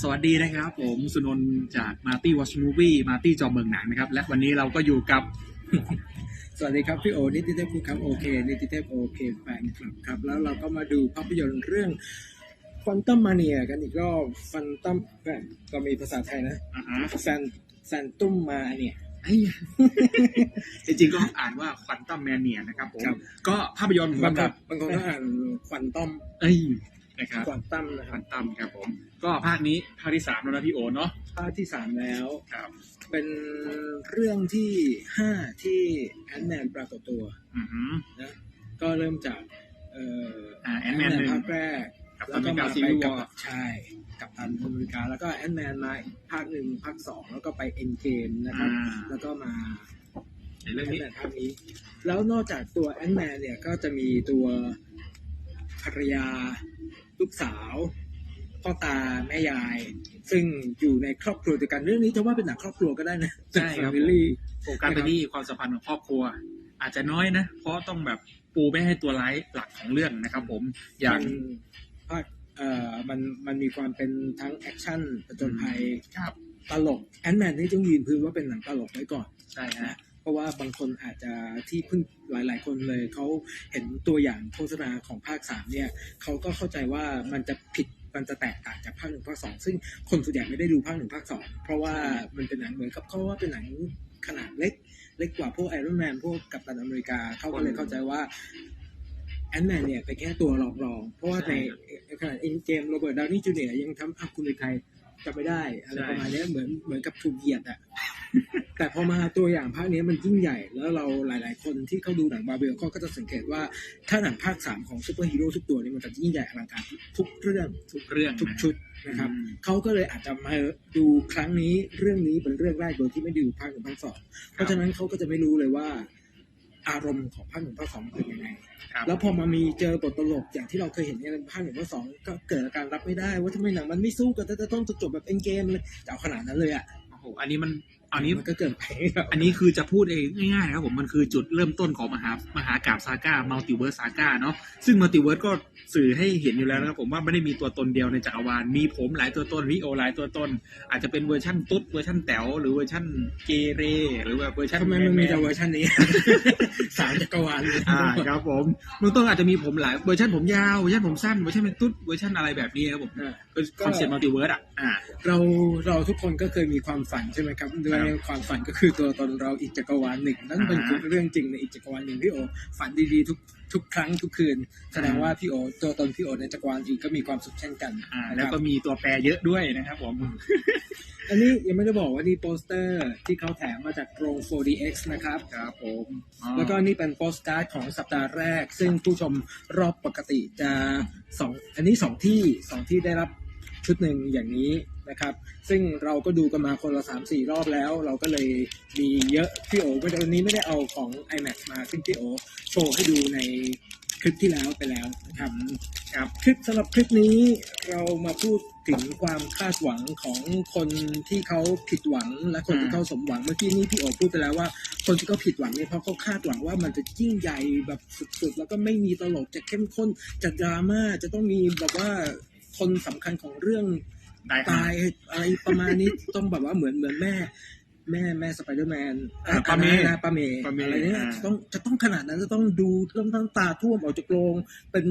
สวัสดีนะครับ ผมสุนนท์จากมาร์ตี้วอชมูวี่มาร์ตี้จอเบิงหนังนะครับ และวันนี้เราก็อยู่กับ สวัสดีครับพี่โอนิติเทพคุณครับโอเคนิติเทพโอเคแฟนคลับครับ แล้วเราก็มาดูภาพยนตร์เรื่องฟันตัมมาเนียกันอีกรอบฟันตัมก็มีภาษาไทยนะอ่าฮะแซนแซนตุ้มมาเนี่ยไอ้จริงๆก็อ่านว่าควันตัมแมนเนียนะครับผม ครับ ก็ภาพยนตร์บางคครันบางคนก็อ่านควันต้อม เอ้ย นะครับควันตั้มนะคครัวับนตัมครับผม ก็ภาคนี้ภาคที่สามแล้วนะพี่โอเนาะภาคที่สามแล้ว ครับเป็นเรื่องที่ห้าที่แอนแมนปรากฏตัวอือฮึนะก็เริ่มจากเอ่ออ่าแอนแมนหนึ่งภาคแรก กับแล้วก็อเมริกามาซีไปวิวกัวบอร์ใช่ กับตันอเมริกา แล้วก็แอนแมนมาอีกภาคหนึ่งภาคสองแล้วก็ไปเอ็นเกมนะครับ แล้วก็มาในเรื่องแอนนี้ แมนภาคนี้ แล้วนอกจากตัวแอนแมนเนี่ยก็จะมีตัว ภรรยา ลูกสาวพ่อตาแม่ยาย ซึ่งอยู่ในครอบครัวเดียวกันเรื่องนี้จะว่าเป็นหนังครอบครัวก็ได้นะใช่ครับแฟมิลี่โฟกัสไปที่ความสัมพันธ์ของครอบครัว อาจจะน้อยนะ เพราะต้องแบบปูไม่ให้ตัวร้ายหลักของเรื่องนะครับผมอย่างมันภาคเอ่อมันมันมีความเป็นทั้งแอคชั่นผจญภัยครับตลกแอนแมนนี่ต้องยืนพื้นว่าเป็นหนังตลกไว้ก่อนใช่ฮะนะ เพราะว่าบางคนอาจจะที่เพิ่งหลาย ๆ คนเลยเขาเห็นตัวอย่างโฆษณาของภาคสามเนี่ยเขาก็เข้าใจว่ามันจะผิดมันจะแตกต่างจากภาคหนึ่งภาคสองซึ่งคนส่วนใหญ่ไม่ได้ดูภาคหนึ่งภาคสองเพราะว่ามันเป็นหนังเหมือนกับเขาว่าเป็นหนังขนาดเล็ก เล็กกว่าพวกไอรอนแมนพวกกัปตันอเมริกาเขาก็เลยเข้าใจว่าแอนแมนเนี่ยเป็นแค่ตัวรองๆเพราะว่าในขณะเอ็นเกมโรเบิร์ตดาวนี่จูเนียร์ยังทำอะคุณเป็นใคร จำไม่ได้อะไรประมาณเนี้ยเหมือนเหมือนกับถูกเหยียดอะแต่พอมาตัวอย่างภาคนี้มันยิ่งใหญ่ แล้วเราหลาย ๆ คนที่เขาดูหนังบาเบลเขาก็จะสังเกตว่าถ้าหนังภาคสามของซูเปอร์ฮีโร่ทุกตัวนี่มันจะยิ่งใหญ่อลังการทุกเรื่องทุกเรื่องทุกนะชุดนะครับอืมเขาก็เลยอาจจะมาดูครั้งนี้เรื่องนี้เป็นเรื่องแรกโดยที่ไม่ได้ดูภาคหนึ่งภาคสองเพราะฉะนั้นเขาก็จะไม่รู้เลยว่า อารมณ์ของภาคหนึ่งภาคสองเป็นยังไงครับแล้วพอมามีเจอบทตลกอย่างที่เราเคยเห็นในภาคหนึ่งภาคสองก็เกิดอาการรับไม่ได้ว่าทำไมหนังมันไม่สู้กันแต่จะต้องจบแบบเอ็นเกมเลยจะเอาขนาดนั้นเลยอะโอ้โหอันนี้มัน อันนี้มันก็เกินไปครับอันนี้คือจะพูดเองง่ายๆนะครับผมมันคือจุดเริ่มต้นของมหามหากาบซาก้ามัลติเวิร์สซาก้าเนาะซึ่งมัลติเวิร์สก็สื่อให้เห็นอยู่แล้วนะครับผมว่าไม่ได้มีตัวตนเดียวในจักรวาลมีผมหลายตัวตนวิโอหลายตัวตน อาจจะเป็นเวอร์ชั่นตุ๊ดเวอร์ชั่นแต๋วหรือเวอร์ชั่นเกเร หรือแบบเวอร์ชันทำไมมันมีแต่แๆเวอร์ชันนี้สามจักรวาลเลยอ่าครับผมเบื้องต้นอาจจะมีผมหลายเวอร์ชันผมยาวเวอร์ชันผมสั้นเวอร์ชันเป็นตุ๊ดเวอร์ชันอะไรแบบนี้ครับผมอ่าเป็นคอนเซ็ปต์มัลติเวิร์สอะอ่าเราเราทุกคนก็เคยมีความฝันใช่ไหมครับด้วยครับความฝันก็คือตัวตนเราอีกจักรวาลหนึ่งนั่นเป็นอ่าเรื่องจริงในอีกจักรวาลหนึ่งพี่โอฝันดีๆทุกทุกครั้งทุกคืน แสดงว่าพี่โอตัวตนพี่โอในจักรวาลอื่นก็มีความสุขเช่นกันอ่านะครับแล้วก็มีตัวแปรเยอะด้วยนะครับผมอันนี้ยังไม่ได้บอกว่านี่โปสเตอร์ที่เขาแถมมาจากโรง 4DX นะครับครับผมอ๋อแล้วก็นี่เป็นโปสการ์ดของสัปดาห์แรก ซึ่งผู้ชมรอบปกติจะสองอันนี้สองที่สองที่ได้รับ ชุดหนึ่งอย่างนี้นะครับ ซึ่งเราก็ดูกันมาคนละสามสี่รอบแล้ว เราก็เลยมีเยอะพี่โอวันนี้ไม่ได้เอาของ iMac มาซึ่งพี่โอโชว์ให้ดูในคลิปที่แล้วไปแล้วนะครับครับคลิปสำหรับคลิปนี้เรามาพูดถึงความคาดหวังของคนที่เขาผิดหวังและคนที่เขาสมหวังเมื่อกี้นี้พี่โอพูดไปแล้วว่า คนที่เขาผิดหวังเนี่ยเพราะเขาคาดหวังว่ามันจะยิ่งใหญ่แบบสุดๆ แล้วก็ไม่มีตลกจะเข้มข้นจะดราม่าจะต้องมีแบบว่า คนสำคัญของเรื่องได้ครับตายอะไรประมาณนี้ต้องแบบว่าเหมือนเหมือนแม่ แม่แม่สไปเดอร์แมนอ่าป้าเมย์นะป้าเมย์ป้าเมย์อะไรเนี่ยอ่า จะต้องจะต้องขนาดนั้นจะต้องดูต้องต้องตาท่วมออกจากโรงเป็น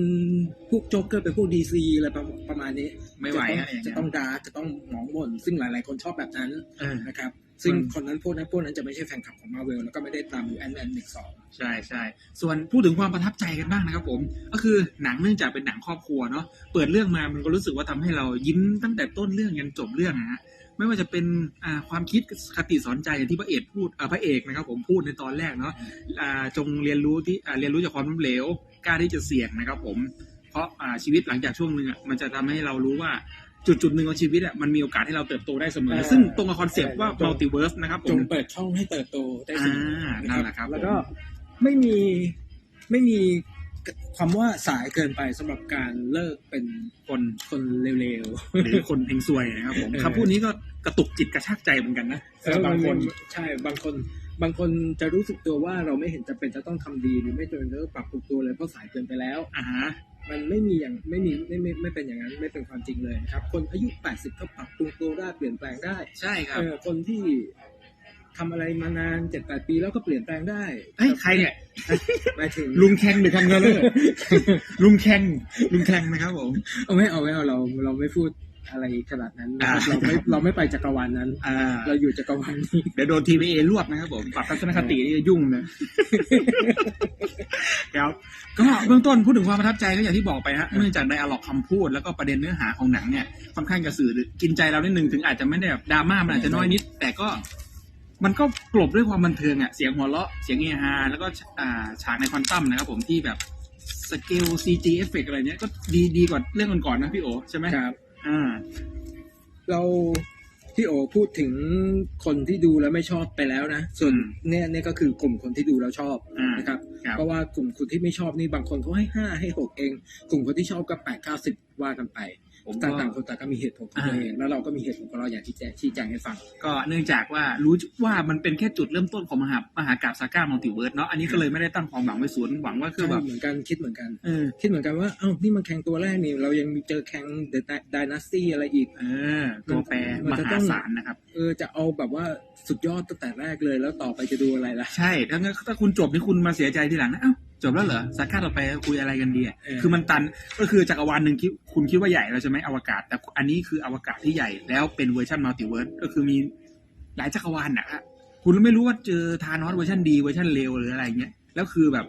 พวกโจ๊กเกอร์เป็นพวกดีซีอะไรประประมาณนี้ไม่ไหวจะต้องอะอย่างจะเงี้ยต้องดาร์กจะต้องหมองหม่นซึ่งหลาย ๆ คนชอบแบบนั้นเออ นะครับซึ่งอืมคนนั้นพวกนั้นพวกนั้นจะไม่ใช่แฟนคลับของมาเวลแล้วก็ไม่ได้ตามดูแอนแอนหนึ่งสอง ใช่ใช่ส่วนพูดถึงความประทับใจกันบ้างนะครับผม ก็คือหนังเนื่องจากเป็นหนังครอบครัวเนาะเปิดเรื่องมามันก็รู้สึกว่าทำให้เรายิ้มตั้งแต่ต้นเรื่องยันจบเรื่องนะฮะ ไม่ว่าจะเป็นอ่าความคิดคติสอนใจอย่างที่พระเอกพูดอ่าพระเอกนะครับ ผมพูดในตอนแรกเนาะอ่าจงเรียนรู้ที่อ่าเรียนรู้จากความล้มเหลวกล้าที่จะเสี่ยงนะครับ ผมเพราะอ่าชีวิตหลังจากช่วงหนึ่งอะมันจะทำให้เรารู้ว่าจุดจุดๆหนึ่งของชีวิตอะมันมีโอกาสให้เราเติบโตได้เสมอ ซึ่งตรงกับคอนเซปต์ว่ามัลติเวิร์สนะครับผจมงเปิดช่องให้เติบโตได้อ่าเสมอนั่นแหละครับ แล้วก็ไม่มีไม่มีความว่าสายเกินไปสำหรับการเลิกเป็นคนคนเร็วหรือคนเฮงซวยนะครับผมเออคำพูดนี้ก็ กระตุกจิตกระชากใจเหมือนกันนะๆสำหรับบางคนใช่บางคน บางคนจะรู้สึกตัวว่าเราไม่เห็นจะเป็นจะต้องทำดีหรือไม่จำเป็นจะต้องปรับปรุงตัวเลยเพราะสายเกินไปแล้วอ่าฮะมันไม่มีอย่างไม่มีไม่ไม่ไม่เป็นอย่างนั้นไม่เป็นความจริงเลยนะครับ คนอายุ 80 ก็ปรับปรุงตัวได้เปลี่ยนแปลงได้ ใช่ครับเออคนที่ทำอะไรมานานเจ็ดแปดปีแล้วก็เปลี่ยนแปลงได้เฮ้ยใครเนี่ยหมายถึงลุงแข่งหรือคังเงอร์ลุงแข่งลุงแข่งนะครับผมเอาไม่เอาไม่เอาเราเราไม่พูด อะไรขนาดนั้นนะครับอ่าเราไม่เราไม่ไปจักรวาลนั้น อ่า เราอยู่จักรวาลนี้เดี๋ยวโดนทีวีเอรวบนะครับผมปรับทัศนคตินี่จะยุ่งนะครับก็เบื้องต้นพูดถึงความประทับใจก็อย่างที่บอกไปฮะเนื่องจากไดอะล็อกคำพูดแล้วก็ประเด็นเนื้อหาของหนังเนี่ยค่อนข้างจะสื่อกินใจเรานิดนึงถึงอาจจะไม่ได้แบบดราม่ามันอาจจะน้อยนิด แต่ก็ มันก็กลบด้วยความบันเทิงอะเสียงหัวเราะเสียงเฮฮาแล้วก็อ่าฉากในควอนตัมนะครับ ผมที่แบบสเกลซีจีเอฟเฟกอะไรเนี้ยก็ดีดีกว่าเรื่องก่อนๆนะพี่โอใช่ไหมครับ อ่า เราพี่โอพูดถึงคนที่ดูแล้วไม่ชอบไปแล้วนะ ส่วนอืมเนี่ยเนี่ยก็คือกลุ่มคนที่ดูแล้วชอบอ่านนะครับครับ เพราะว่ากลุ่มคนที่ไม่ชอบนี่บางคนเขาให้ห้าให้หกเอง กลุ่มคนที่ชอบก็แปดเก้าสิบว่ากันไป ผมต่างก็ต่างคนต่างก็มีเหตุผลของตัวอ่าเองแล้วเราก็มีเหตุผลของเราอย่างที่แจ้งชี้แจงให้ฟัง ก็เนื่องจากว่ารู้ว่ามันเป็นแค่จุดเริ่มต้นของมหามหากาบซาก้ามัลติเวิร์สเนาะอันนี้ก็เลยไม่ได้ตั้งความหวังไว้ศูนย์หวังว่าคือแบบเหมือนกันคิดเหมือนกันเออคิดเหมือนกันว่าเอ้านี่มันแข่งตัวแรกนี่เรายังมีเจอแข่งเดอะดานาสตี้อะไรอีกเออตัวแปรมันมจะหาต้องศาลนะครับเออจะเอาแบบว่าสุดยอดตั้งแต่แรกเลยแล้วต่อไปจะดูอะไรล่ะใช่ถ้างั้นถ้าคุณจบนี่คุณมาเสียใจทีหลังนะเอ้า จบแล้วเหรอซาก้าต่อไปคุยอะไรกันดีอะเออคือมันตันก็คือจักรวาลหนึ่งคิดคุณคิดว่าใหญ่แล้วใช่ไหมอวกาศ แต่อันนี้คืออวกาศที่ใหญ่แล้วเป็นเวอร์ชันมัลติเวิร์สก็คือมีหลายจักรวาลนะฮะคุณไม่รู้ว่าเจอทานอสเวอร์ชันดีเวอร์ชันเลวหรืออะไรเงี้ยแล้วคือแบบ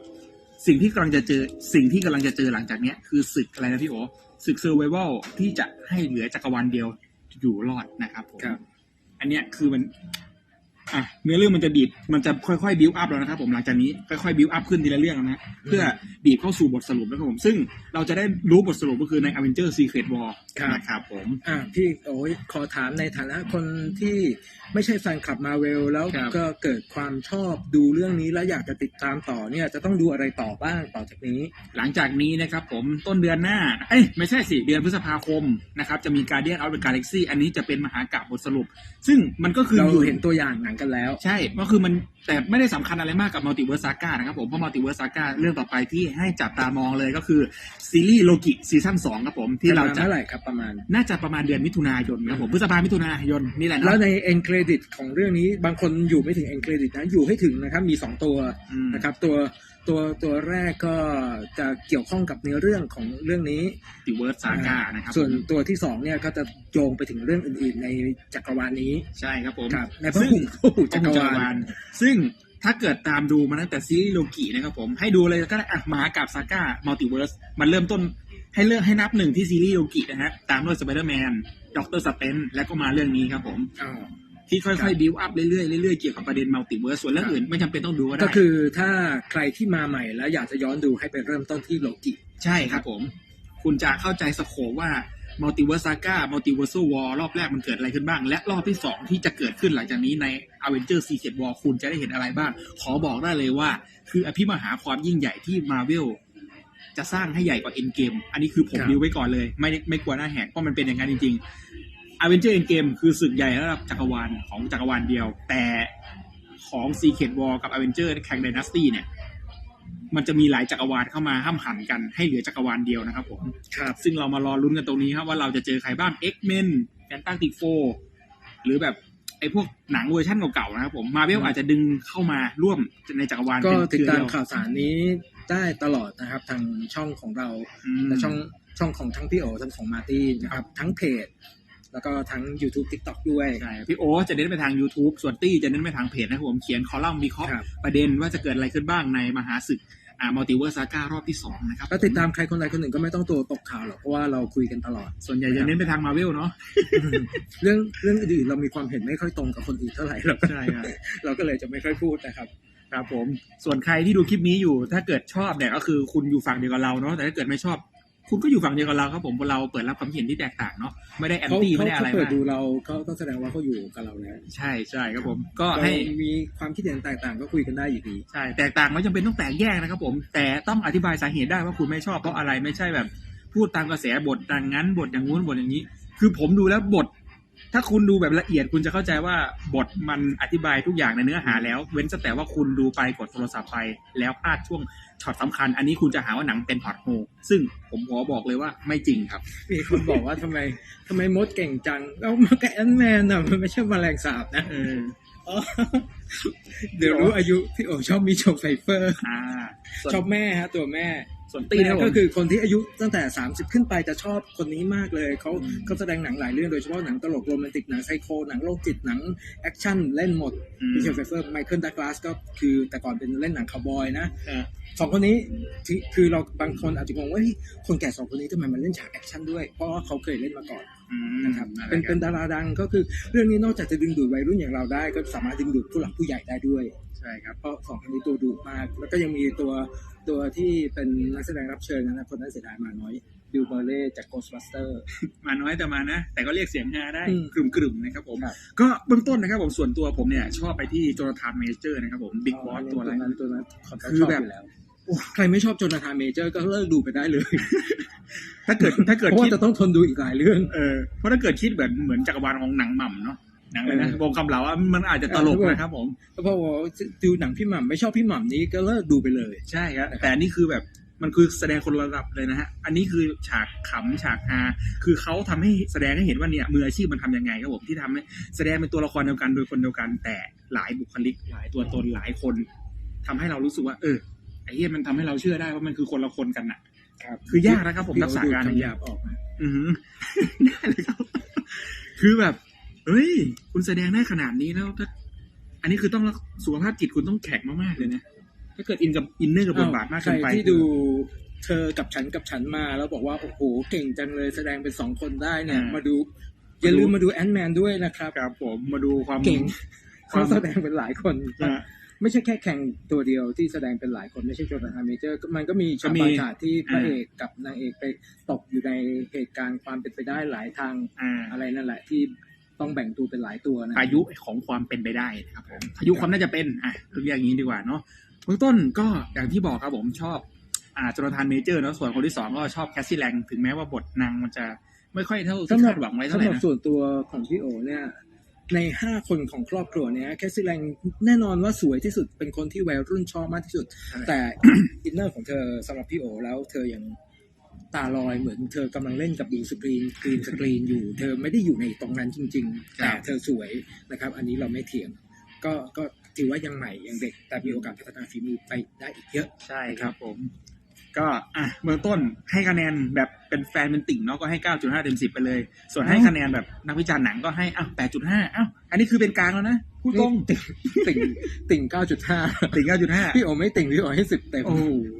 สิ่งที่กำลังจะเจอสิ่งที่กำลังจะเจอหลังจากเนี้ยคือศึกอะไรนะพี่โอศึกเซอร์ไวลที่จะให้เหลือจักรวาลเดียวอยู่รอดนะครับผมครับอันเนี้ยคือมัน อะเนื้อเรื่องมันจะบีบมันจะค่อยๆบิวอัพแล้วนะครับผมหลังจากนี้ค่อยๆบิวอัพขึ้นทีละเรื่องนะเพื่อบีบเข้าสู่บทสรุปนะครับผมซึ่งเราจะได้รู้บทสรุปก็คือใน Avenger Secret War ครับนะครับผมอ่าพี่โอ้ยขอถามในฐานะคนที่ไม่ใช่แฟนคลับมาเวลแล้วครับก็เกิดความชอบดูเรื่องนี้แล้วอยากจะติดตามต่อเนี่ยจะต้องดูอะไรต่อบ้างต่อจากนี้ หลังจากนี้นะครับผมต้นเดือนหน้าเอ้ยไม่ใช่สิเดือนพฤษภาคมนะครับจะมี Guardian of the Galaxy อันนี้จะเป็นมหากาพย์บทสรุป ซึ่งมันก็คือเราอยู่เห็นตัวอย่างหนังกันแล้ว ใช่ก็คือมันแต่ไม่ได้สำคัญอะไรมากกับมัลติเวิร์สซาก้านะครับผม เพราะมัลติเวิร์สซาก้าเรื่องต่อไปที่ให้จับตามองเลยก็คือ ซีรีส์โลกิซีซั่นสองครับผม ที่เราจะเมื่อไหร่ครับประมาณ น่าจะประมาณเดือนมิถุนายนครับผมพฤษภามิถุนายนนี่แหละแล้วเนาะในเอ็นเครดิตของเรื่องนี้บางคนอยู่ไม่ถึงเอ็นเครดิตนะอยู่ให้ถึงนะครับมีสองตัวอืมนะครับตัวตัวตัวแรกก็จะเกี่ยวข้องกับเนื้อเรื่องของเรื่องนี้มัลติเวิร์สซาก้านะครับส่วนผมตัวที่สองเนี่ยก็จะโยงไปถึงเรื่องอื่น ๆ ในจักรวาลนี้ใช่ครับผมครับในพระซึ่งหุพระหุจักรจักรวาวาลลซึ่งถ้าเกิดตามดูมาตั้งแต่ซีรีส์โลกินะครับผมให้ดูเลยก็ได้อะหมากับซาก้ามัลติเวิร์สมันเริ่มต้นให้เลือกให้นับหนึ่งที่ซีรีส์โลกินะฮะตามด้วยสไปเดอร์แมนด็อกเตอร์สเตนแล้วก็มาเรื่องนี้ครับผมอ๋อที่ค่อยๆบิวอัพเรื่อยๆเรื่อยๆเกี่ยวกับประเด็นมัลติเวิร์สส่วนเรื่องอื่นไม่จำเป็นต้องดูก็ได้ ก็คือถ้าใครที่มาใหม่แล้วอยากจะย้อนดูให้ไปเริ่มต้นที่โลกิ ใช่ครับผม คุณจะเข้าใจสโคปว่า มัลติเวิร์สซาก้ามัลติเวิร์สวอรอบแรกมันเกิดอะไรขึ้นบ้าง และรอบที่สองที่จะเกิดขึ้นหลังจากนี้ใน a v e n g e r Secret War คุณจะได้เห็นอะไรบ้าง ขอบอกได้เลยว่า คืออภิมหาความยิ่งใหญ่ที่มาเวลจะสร้างให้ใหญ่กว่า Endgame อันนี้คือผมครับดิวไว้ก่อนเลย ไม่ไม่กลัวหน้าแหกเพราะมันเป็นอย่างนั้นจริงๆ a v e n g e r Endgame คือศึกใหญ่ระดับจักรวาลของจักรวาลเดียว แต่ของ Secret War กับ Avenger แข่ง Dynasty เนี่ย มันจะมีหลายจักรวาลเข้ามาห้ามหันกันให้เหลือจักรวาลเดียวนะครับผมครับซึ่งเรามารอลุ้นกันตรงนี้ครับว่าเราจะเจอใครบ้าง X-Men แ a นต a ติ c โฟหรือแบบไอ้พวกหนังเวอร์ชั่นเก่าๆนะครับผมมาเวลอาจจะดึงเข้ามาร่วมในจักรวาลก็เป็นติดเครือตามเดียวข่าวสารนี้ได้ตลอดนะครับ ทางช่องของเราอืมและช่องช่องของทั้งพี่โอทั้งของมาร์ตี้นะครับ ทั้งเพจ แล้วก็ทั้ง YouTube TikTok ด้วยใช่พี่โอตจะเน้นไปทาง YouTube ส่วนตี้จะเน้นไปทางเพจนะครับผมเขียนคอลัมน์วิเคราะห์ครับประเด็นว่าจะเกิดอะไรขึ้นบ้างในมหาศึก อ่ามัลติเวิร์สซาก้ารอบที่สองนะครับแล้วติดตามใครคนใดคนหนึ่งก็ไม่ต้องตัวตกข่าวหรอกเพราะว่าเราคุยกันตลอด ส่วนใหญ่จะเน้นไปทางมาเวลเนาะเรื่องเรื่องอื่นๆเรามีความเห็นไม่ค่อยตรงกับคนอื่นเท่าไหร่เราก็ใช่ครับเราก็เลยจะไม่ค่อยพูดนะครับครับผมส่วนใครที่ดูคลิปนี้อยู่ ถ้าเกิดชอบเนี่ยก็คือคุณอยู่ฝั่งเดียวกับเราเนาะแต่ถ้าเกิดไม่ชอบ คุณก็อยู่ฝั่งเดียวกับเราครับผมเราเปิดรับความเห็นที่แตกต่างเนาะไม่ได้แอนเขาตี้เขาไม่ได้อะไรเขาเปิดมากดูเราเขาก็แสดงว่าเขาอยู่กับเราแล้วใช่ใช่ครับผม ก็เราให้มีความคิดเห็นแตกต่างก็คุยกันได้อยู่ดีใช่แตกต่างไม่จำเป็นต้องแตกแยกนะครับผม แต่ต้องอธิบายสาเหตุได้ว่าคุณไม่ชอบเพราะอะไรไม่ใช่แบบ พูดตามกระแสบทดังนั้นบทอย่างงู้นบทอย่างนี้ คือผมดูแล้วบท ถ้าคุณดูแบบละเอียดคุณจะเข้าใจว่าบทมันอธิบายทุกอย่างในเนื้อหาแล้ว เว้นแต่ว่าคุณดูไปกดโทรศัพท์ไปแล้วพลาดช่วงช็อตสำคัญ อันนี้คุณจะหาว่าหนังเป็นพล็อตโฮซึ่งผมขอบอกเลยว่าไม่จริงครับ มีคนบอกว่าทำไมทำไมมดเก่งจังแล้วมากับแอนแมนอะมันไม่ใช่แมลงสาบนะเอออ๋อเดี๋ยวรู้อายุพี่โอชอบมีโชว์ไฟเฟอร์ อ่าส่วนชอบแม่ฮะ ตัวแม่ ส่วนตีแม่นะผก็มคือคนที่อายุตั้งแต่ 30 ขึ้นไปจะชอบคนนี้มากเลยเขาอืมเขาแสดงหนังหลายเรื่องโดยเฉพาะหนังตลกโรแมนติกหนังไซโคหนังโรคจิตหนังแอคชั่นเล่นหมดอืมมิเชลไฟเฟอร์ไมเคิลดักลาสก็คือแต่ก่อนเป็นเล่นหนังคาวบอยนะอ่าสองคนนี้ที่คือเราบางคนอาจจะงงว่าเฮ้ยคนแก่สองคนนี้ทำไมมันเล่นฉากแอคชั่นด้วยเพราะว่าเขาเคยเล่นมาก่อนอืม นะครับอะไรเป็นกัเป็นดาราดังก็คือเรื่องนี้นอกจากจะดึงดูดวัยรุ่นอย่างเราได้ ก็สามารถดึงดูดผู้หลักผู้ใหญ่ได้ด้วยใช่ครับเพราะสองคนนี้ตัวดุมาก แล้วก็ยังมีตัวตัวที่เป็นนักแสดงรับเชิญนะคนนั้นเสียดายมาน้อยบิลเบอร์เล่จาก Ghostbuster มาน้อยแต่มานะ แต่ก็เรียกเสียงฮาได้อืมกลุ่มกลุ่มๆนะครับผมครับก็เบื้องต้นนะครับผมส่วนตัวผมเนี่ย ชอบไปที่โจนาธานเมเจอร์นะครับผมบิ๊กบอสตัวอะไรนั้นตัวนั้นคนก็คือชอบแบบอยู่แล้ว ใครไม่ชอบโจนาธานเมเจอร์ก็เลิกดูไปได้เลย ถ้าเกิดถ้าเกิดเพราะคิว่าดจะต้องทนดูอีกหลายเรื่อง เออเพราะถ้าเกิดคิดเหมือนเหมือนจักรวาลของหนังหม่ำเนาะหนังเลยนะเออวงคำเหลาอะมันอาจจะตลกเออนะครับผมเพราะว่าดูหนังพี่หม่ำไม่ชอบพี่หม่ำนี้ก็เลิกดูไปเลย ใช่ครับนะครับแต่อันนี้คือแบบมันคือแสดงคนระดับเลยนะฮะ อันนี้คือฉากขำฉากฮา คือเขาทำให้แสดงให้เห็นว่าเนี่ยมืออาชีพมันทำยังไงครับผมที่ทำให้แสดงเป็นตัวละครเดียวกันโดยคนเดียวกันแต่หลายบุคลิกหลายตัวตนหลายคนทำให้เรารู้สึกว่า เออไอ้เหี้ยมันทำให้เราเชื่อได้ว่ามันคือคนละคนกันน่ะ ครับ คือยากนะครับ ผมพี่รักษาการโออดูย่างคำหเงี้ยยาบออกมาอือหือได้เลยครับ คือแบบ เฮ้ย คุณแสดงได้ขนาดนี้แล้วถ้าอันนี้คือต้องรักสุขภาพจิตคุณต้องแข็งมากๆเลยนะถ้าเกิดอินกับอินเนอร์กับบทบาทมากใครเกินไปที่ดูเธอกับฉันกับฉันมาแล้วบอกว่า โอ้โห เก่งจังเลยแสดงเป็นสองคนได้เนี่ย มาดู อย่าลืมมาดูแอนด์แมนด้วยนะครับครับผมมาดูความเก่งควาเขามแสดงเป็นหลายคนอ่า ไม่ใช่แค่แข่งตัวเดียวที่แสดงเป็นหลายคนไม่ใช่โจนาธานเมเจอร์มันก็มีฉากก็มีบางฉากที่พระอ่าเอกกับนางเอกไปตกอยู่ในเหตุการณ์ความเป็นไปได้หลายทางอ่าอะไรนั่นแหละที่ต้องแบ่งตัวเป็นหลายตัวนะอายุของความเป็นไปได้นะครับผมอายุความน่าจะเป็นอะเรียกอย่างนี้ดีกว่าเนาะเบื้องต้นก็อย่างที่บอกครับผมชอบอ่าจรทานเมเจอร์เนาะส่วนคนที่สองก็ชอบแคสซี่แลงถึงแม้ว่าบทนางมันจะไม่ค่อยเท่าที่คาดหวังไว้เท่าไหร่สำหรับนะส่วนตัวของพี่โอเนี่ย ในห้าคนของครอบครัวเนี้ยแคสซี่แลงแน่นอนว่าสวยที่สุดเป็นคนที่วัยรุ่นชอบมากที่สุด แต่อินเนอร์ของเธอสำหรับพี่โอแล้วเธอยังตาลอยเหมือนเธอกำลังเล่นกับดูสกรีนกรีนสกรีนอยู่ เธอไม่ได้อยู่ในตรงนั้นจริง ๆ แต่เธอสวยนะครับ อันนี้เราไม่เถียง ก็ก็ถือว่ายังใหม่ยังเด็ก แต่มีโอกาสพัฒนาฝีมือไปได้อีกเยอะใช่ครับผม ก็อะเบื้องต้นให้คะแนนแบบเป็นแฟนเป็นติ่งเนาะก็ให้ 9.5 เต็ม 10 ไปเลย ส่วนให้คะแนนแบบนักวิจารณ์หนังก็ให้อะ8.5อ้าวอันนี้คือเป็นกลางแล้วนะพูดตรงติ่งติ่งติ่ง9.5 ติ่ง 9.5 พี่โอไม่ติ่งพี่โอให้ 10 เต็มโอ้โหเพ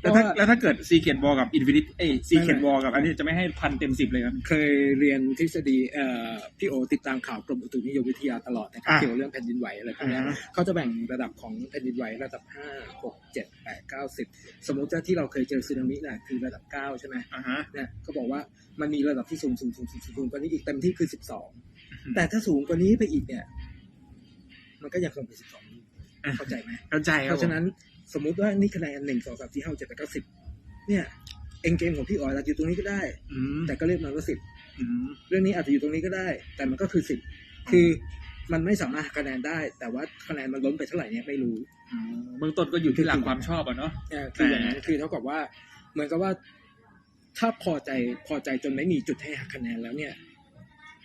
แล้วราะถ้าว่าแล้วถ้าเกิดซีเ e ดบอลกับอินฟินิตเอ้ซีเ e ดไม่บอลกับ อันนี้จะไม่ให้พันเต็มสิบเลยครับ เคยเรียนทฤษฎีเอ่อพี่โอติดตามข่าวกรมอุตุนิยมวิทยาตลอดนะครับอะเกี่ยวกับเรื่องแผ่นดินไหวอะไรพวกเนี้ยอ่าฮะเขาจะแบ่งระดับของแผ่นดินไหวระดับ5 6 7 8 9 10สมมติว่าที่เราเคยเจอสึนามิน่ะคือระดับ9ใช่ไหมอ่าฮะเนี่ยเขาบอกว่ามันมีระดับที่สูงสูงสูงสูงสูงกว่านี้อีกเต็มที่คือ12แต่ถ้าสูงกว่านี้ไปอีกเนี่ย มันก็ยังคงเป็น12เข้าใจไหมเข้าใจคเพรับราะฉะนั้น สมมุติว่านี่คะแนนหนึ่งสองสามสี่ห้าเจ็ดแปดเก้าสิบเนี่ยเอ็งเกมของพี่อ๋อยอาจจะอยู่ตรงนี้ก็ได้ อืมแต่ก็เรียกมันว่าสิบอืมเรื่องนี้อาจจะอยู่ตรงนี้ก็ได้ แต่มันก็คือสิบคือมันไม่สามารถหักคะแนนได้ แต่ว่าคะแนนมันล้นไปเท่าไหร่เนี่ยไม่รู้อืมเบื้องต้นก็อยู่ที่หลักความชอบอะเนาะ เออคืออย่างนั้นคือเท่ากับว่า เหมือนกับว่า ถ้าพอใจพอใจจนไม่มีจุดให้หักคะแนนแล้วเนี่ย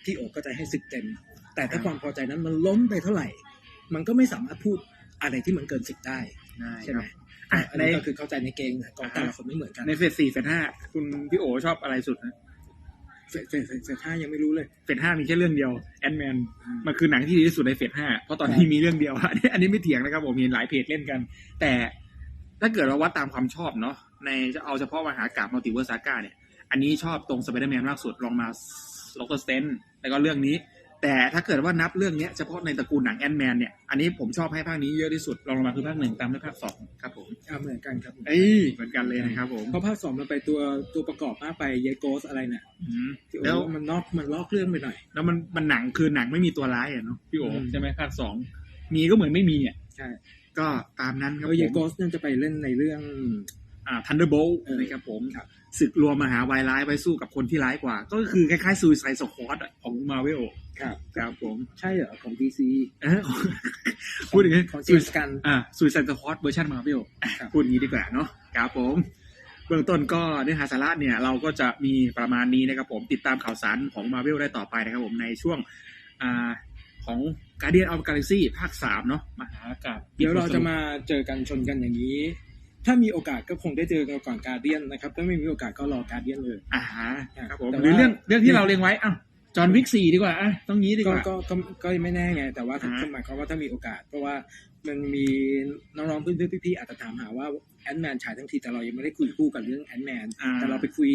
พี่โอก็จะให้สิบเต็ม แต่ถ้าความพอใจนั้นมันล้นไปเท่าไหร่ มันก็ไม่สามารถพูดอะไรที่มันเกินสิบได้ ใช่ไหมอะอันในนี้ก็คือเข้าใจในเกณฑ์ของแต่ละคนไม่เหมือนกัน ในเฟสสี่เฟสห้าคุณพี่โอชอบอะไรสุดนะเฟสเฟสเฟสเฟสห้ายังไม่รู้เลย เฟสห้ามีแค่เรื่องเดียวแอนแมนมันคือหนังที่ดีที่สุดในเฟสห้าเพราะตอนนี้มีเรื่องเดียวอันนี้อันนี้ไม่เถียงนะครับผมเห็นหลายเพจเล่นกัน แต่ถ้าเกิดเราวัดตามความชอบเนาะในจะเอาเฉพาะมหากาบมัลติเวอร์ซาก้าเนี่ย อันนี้ชอบตรงสไปเดอร์แมนมากสุดลองมาล็อกเตอร์สเตนแล้วก็เรื่องนี้ แต่ถ้าเกิดว่านับเรื่องเนี้ยเฉพาะในตระกูลหนังแอนแมนเนี่ย อันนี้ผมชอบให้ภาคนี้เยอะที่สุดลองลงมาคือภาคหนึ่งตามด้วยภาคสองครับผมอ่าเหมือนกันครับเอ้ยเหมือนกันเลยนะครับผมเพราะภาคสองมันไปตัวตัวประกอบมากไปเยโกสอะไรเนี่ยอืมที่โอ้แล้วมันนอกมันลอกเรื่องไปหน่อย แล้วมันมันหนังคือหนังไม่มีตัวร้ายอะเนาะพี่โออืมใช่ไหมภาคสองมีก็เหมือนไม่มีอะใช่ก็ตามนั้นครับแล้วเยผมโกสนั่นจะไปเล่นในเรื่องออ่า ทันเดอร์โบลเออนะครับผมครับศึกรวมมหาวายร้ายไปสู้กับคนที่ร้ายกว่า ก็คือคล้ายๆซูซายสควอตของมาเวลครับครับผมใช่เหรอ ของ DC เออพูดอย่างนี้ของเจมส์กันอ่าซูซายสควอตเวอร์ชันมาเวลครับพูดอย่างนี้ดีกว่าเนาะครับผมเบื้องต้นก็เนื้อหาสาระเนี่ยเราก็จะมีประมาณนี้นะครับผมติดตามข่าวสารของมาเวลได้ต่อไปนะครับผมในช่วงอ่าของ Guardian of Galaxy ภาคสามเนาะมหากาบเดี๋ยวเราจะมาเจอกันชนกันอย่างนี้ ถ้ามีโอกาสก็คงได้เจอกันก่อนการเดียนนะครับถ้าไม่มีโอกาสก็รอการเดียนเลย อ่าครับผมแต่หรือว่า เรื่องเรื่องที่เราเรียงไว้อะจอห์นวิกสี่ดีกว่าอะต้องงี้ดีกก็ว่า ก็ก็ก็ไม่แน่ไง แต่ว่าถ้าอ่า หมายความว่าถ้ามีโอกาส เพราะว่ามันมีน้องๆเพื่อนๆพี่ๆอาจจะถามหาว่าแอนแมนฉายทั้งทีแต่เรายังไม่ได้คุยคู่กับเรื่องแอนแมนอ่าแต่เราไปคุย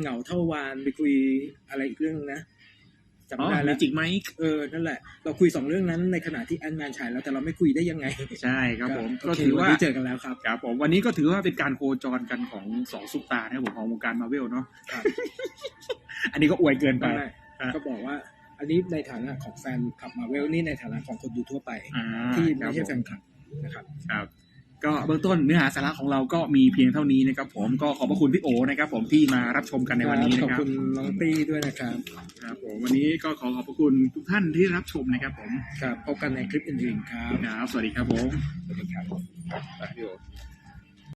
เหงาเท่าวานไปคุยอะไรอีกเรื่องนึงนะ จำอ๋อไม่ได้มีแล้วจริงไหมเออนั่นแหละ เราคุยสองเรื่องนั้นในขณะที่แอนแมนฉายแล้วแต่เราไม่คุยได้ยังไง ใช่ครับผมโอก็เคถือว่านนี้เจอกันแล้วครับครับผมวันนี้ก็ถือว่าเป็นการโคจรกันของสองซุปตาร์นะครับผมของวงการมาเวลเนาะครับอันนี้ก็อวยเกินไปไม่อะก็บอกว่า อันนี้ในฐานะของแฟนคลับมาเวลนี่ในฐานะของคนดูทั่วไปอ่าที่ครัไม่บใช่ผมแฟนคลับนะครับครับ ก็เบื้องต้นเนื้อหาสาระของเราก็มีเพียงเท่านี้นะครับ ผมก็ขอบพระคุณพี่โอนะครับ ผมที่มารับชมกันในวันนี้ขนะอบครับคุณน้องตี้ด้วยนะครับ ครับผมวันนี้ก็ขอขอบพระคุณทุกท่านที่รับชมนะครับ ผมครับ พบกันในคลิปอื่นๆครับ ครับสวัสดีครับผม สวัสดีครับพี่โอ